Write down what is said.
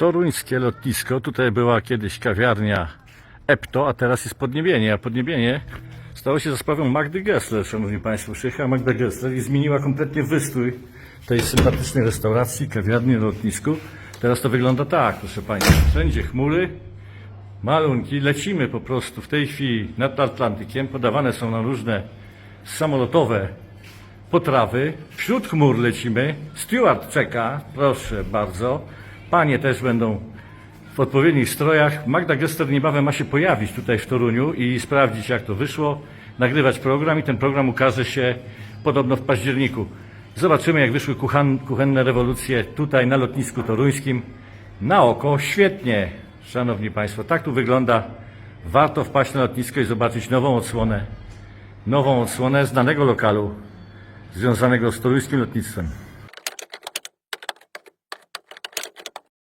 Toruńskie lotnisko. Tutaj była kiedyś kawiarnia Epto, a teraz jest Podniebienie. A Podniebienie stało się za sprawą Magdy Gessler, szanowni państwo. Przyjechała Magda Gessler i zmieniła kompletnie wystrój tej sympatycznej restauracji, kawiarni lotnisku. Teraz to wygląda tak, proszę państwa. Wszędzie chmury, malunki. Lecimy po prostu w tej chwili nad Atlantykiem. Podawane są nam różne samolotowe potrawy. Wśród chmur lecimy. Steward czeka, proszę bardzo. Panie też będą w odpowiednich strojach. Magda Gester niebawem ma się pojawić tutaj w Toruniu i sprawdzić jak to wyszło, nagrywać program i ten program ukaże się podobno w październiku. Zobaczymy jak wyszły kuchenne rewolucje tutaj na lotnisku toruńskim. Na oko świetnie, szanowni państwo. Tak tu wygląda. Warto wpaść na lotnisko i zobaczyć nową odsłonę, nową odsłonę znanego lokalu związanego z toruńskim lotnictwem.